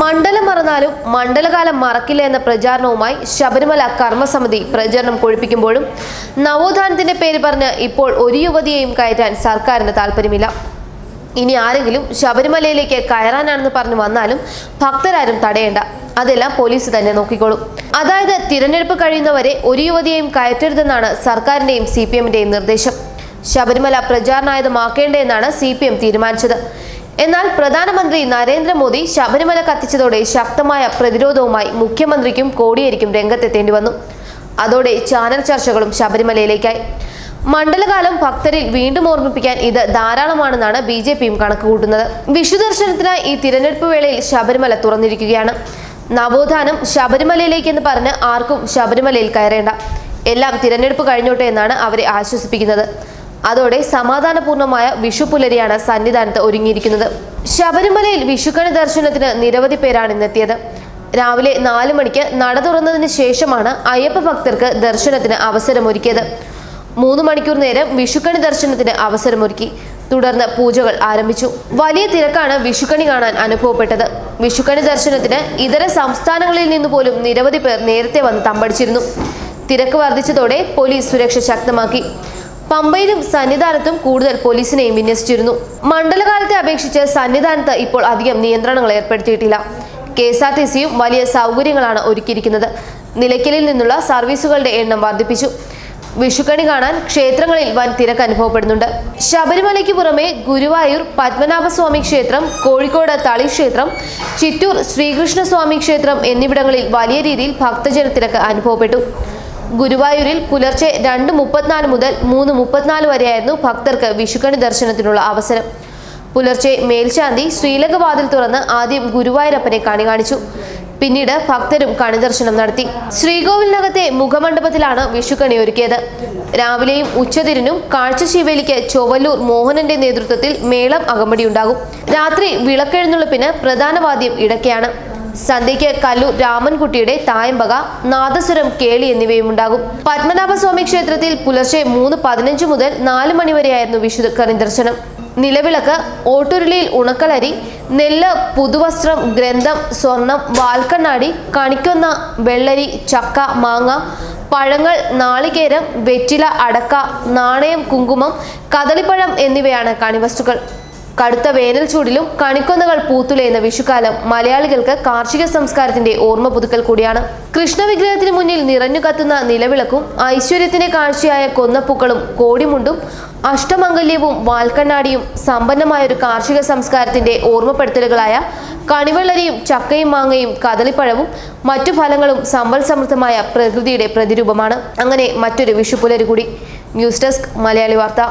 മണ്ഡലം മറന്നാലും മണ്ഡലകാലം മറക്കില്ല എന്ന പ്രചാരണവുമായി ശബരിമല കർമ്മസമിതി പ്രചരണം കൊഴിപ്പിക്കുമ്പോഴും നവോത്ഥാനത്തിന്റെ പേര് പറഞ്ഞ് ഇപ്പോൾ ഒരു യുവതിയെയും കയറ്റാൻ സർക്കാരിന് താല്പര്യമില്ല ഇനി ആരെങ്കിലും ശബരിമലയിലേക്ക് കയറാനാണെന്ന് പറഞ്ഞു വന്നാലും ഭക്തരാരും തടയേണ്ട. അതെല്ലാം പോലീസ് തന്നെ നോക്കിക്കോളും. അതായത് തിരഞ്ഞെടുപ്പ് കഴിയുന്നവരെ ഒരു യുവതിയെയും കയറ്റരുതെന്നാണ് സർക്കാരിന്റെയും സി നിർദ്ദേശം. ശബരിമല പ്രചാരണായുധമാക്കേണ്ടതെന്നാണ് സി തീരുമാനിച്ചത്. എന്നാൽ പ്രധാനമന്ത്രി നരേന്ദ്രമോദി ശബരിമല കത്തിച്ചതോടെ ശക്തമായ പ്രതിരോധവുമായി മുഖ്യമന്ത്രിക്കും കോടിയേരിക്കും രംഗത്തെത്തേണ്ടി വന്നു. അതോടെ ചാനൽ ചർച്ചകളും ശബരിമലയിലേക്കായി. മണ്ഡലകാലം ഭക്തരിൽ വീണ്ടും ഓർമ്മിപ്പിക്കാൻ ഇത് ധാരാളമാണെന്നാണ് ബി ജെ പിയും കണക്കുകൂട്ടുന്നത്. വിഷുദർശനത്തിനായി ഈ തിരഞ്ഞെടുപ്പ് വേളയിൽ ശബരിമല തുറന്നിരിക്കുകയാണ്. നവോത്ഥാനം ശബരിമലയിലേക്കെന്ന് പറഞ്ഞ് ആർക്കും ശബരിമലയിൽ കയറേണ്ട. എല്ലാം തിരഞ്ഞെടുപ്പ് കഴിഞ്ഞോട്ടെ എന്നാണ് അവരെ ആശ്വസിപ്പിക്കുന്നത്. അതോടെ സമാധാനപൂർണമായ വിഷു പുലരിയാണ് സന്നിധാനത്ത് ഒരുങ്ങിയിരിക്കുന്നത്. ശബരിമലയിൽ വിഷുക്കണി ദർശനത്തിന് നിരവധി പേരാണ് ഇന്നെത്തിയത്. രാവിലെ നാല് മണിക്ക് നട തുറന്നതിന് ശേഷമാണ് അയ്യപ്പ ഭക്തർക്ക് ദർശനത്തിന് അവസരമൊരുക്കിയത്. മൂന്ന് മണിക്കൂർ നേരം വിഷുക്കണി ദർശനത്തിന് അവസരമൊരുക്കി. തുടർന്ന് പൂജകൾ ആരംഭിച്ചു. വലിയ തിരക്കാണ് വിഷുക്കണി കാണാൻ അനുഭവപ്പെട്ടത്. വിഷുക്കണി ദർശനത്തിന് ഇതര സംസ്ഥാനങ്ങളിൽ നിന്ന് പോലും നിരവധി പേർ നേരത്തെ വന്ന് തമ്പടിച്ചിരുന്നു. തിരക്ക് വർദ്ധിച്ചതോടെ പോലീസ് സുരക്ഷ ശക്തമാക്കി. പമ്പയിലും സന്നിധാനത്തും കൂടുതൽ പോലീസിനെയും വിന്യസിച്ചിരുന്നു. മണ്ഡലകാലത്തെ അപേക്ഷിച്ച് സന്നിധാനത്ത് ഇപ്പോൾ അധികം നിയന്ത്രണങ്ങൾ ഏർപ്പെടുത്തിയിട്ടില്ല. കെ എസ് ആർ ടി സിയും വലിയ സൗകര്യങ്ങളാണ് ഒരുക്കിയിരിക്കുന്നത്. നിലയ്ക്കലിൽ നിന്നുള്ള സർവീസുകളുടെ എണ്ണം വർദ്ധിപ്പിച്ചു. വിഷുക്കണി കാണാൻ ക്ഷേത്രങ്ങളിൽ വൻ തിരക്ക് അനുഭവപ്പെടുന്നുണ്ട്. ശബരിമലയ്ക്ക് പുറമെ ഗുരുവായൂർ പത്മനാഭസ്വാമി ക്ഷേത്രം കോഴിക്കോട് തളി ക്ഷേത്രം ചിറ്റൂർ ശ്രീകൃഷ്ണസ്വാമി ക്ഷേത്രം എന്നിവിടങ്ങളിൽ വലിയ രീതിയിൽ ഭക്തജനത്തിരക്ക് അനുഭവപ്പെട്ടു. ഗുരുവായൂരിൽ പുലർച്ചെ രണ്ട് മുപ്പത്തിനാല് മുതൽ മൂന്ന് മുപ്പത്തിനാല് വരെയായിരുന്നു ഭക്തർക്ക് വിഷുക്കണി ദർശനത്തിനുള്ള അവസരം. പുലർച്ചെ മേൽശാന്തി ശ്രീലകവാതിൽ തുറന്ന് ആദ്യം ഗുരുവായൂരപ്പനെ കണി കാണിച്ചു പിന്നീട് ഭക്തരും കണിദർശനം നടത്തി. ശ്രീകോവിലിനകത്തെ മുഖമണ്ഡപത്തിലാണ് വിഷുക്കണി ഒരുക്കിയത്. രാവിലെയും ഉച്ചതിരിനും കാഴ്ചശീവേലിക്ക് ചൊവ്വല്ലൂർ മോഹനന്റെ നേതൃത്വത്തിൽ മേളം അകമ്പടിയുണ്ടാകും. രാത്രി വിളക്കെഴുന്നള്ളിപ്പിന് പ്രധാന വാദ്യം ഇടയ്ക്കാണ്. സന്ധ്യയ്ക്ക് കല്ലു രാമൻകുട്ടിയുടെ തായമ്പക നാദസ്വരം കേളി എന്നിവയും ഉണ്ടാകും പത്മനാഭസ്വാമി ക്ഷേത്രത്തിൽ പുലർച്ചെ മൂന്ന് പതിനഞ്ച് മുതൽ നാല് മണിവരെയായിരുന്നു വിശുദ്ധ ദർശനം. നിലവിളക്ക് ഓട്ടുരുളിയിൽ ഉണക്കളരി നെല്ല് പുതുവസ്ത്രം ഗ്രന്ഥം സ്വർണം വാൽക്കണ്ണാടി കണിക്കൊന്ന വെള്ളരി ചക്ക മാങ്ങ പഴങ്ങൾ നാളികേരം വെറ്റില അടക്ക നാണയം കുങ്കുമം കദളിപ്പഴം എന്നിവയാണ് കണിവസ്തുക്കൾ. കടുത്ത വേനൽ ചൂടിലും കണിക്കൊന്നകൾ പൂത്തുലയുന്ന വിഷുക്കാലം മലയാളികൾക്ക് കാർഷിക സംസ്കാരത്തിന്റെ ഓർമ്മ പുതുക്കൽ കൂടിയാണ്. കൃഷ്ണവിഗ്രഹത്തിന് മുന്നിൽ നിറഞ്ഞു കത്തുന്ന നിലവിളക്കും ഐശ്വര്യത്തിന്റെ കാഴ്ചയായ കൊന്നപ്പൂക്കളും കോടിമുണ്ടും അഷ്ടമംഗല്യവും വാൽക്കണ്ണാടിയും സമ്പന്നമായ ഒരു കാർഷിക സംസ്കാരത്തിന്റെ ഓർമ്മപ്പെടുത്തലുകളായ കണിവെള്ളരിയും ചക്കയും മാങ്ങയും കദളിപ്പഴവും മറ്റു ഫലങ്ങളും സമ്പൽ സമൃദ്ധമായ പ്രകൃതിയുടെ പ്രതിരൂപമാണ്. അങ്ങനെ മറ്റൊരു വിഷുപുലരി കൂടി ന്യൂസ് ഡെസ്ക് മലയാളി വാർത്ത.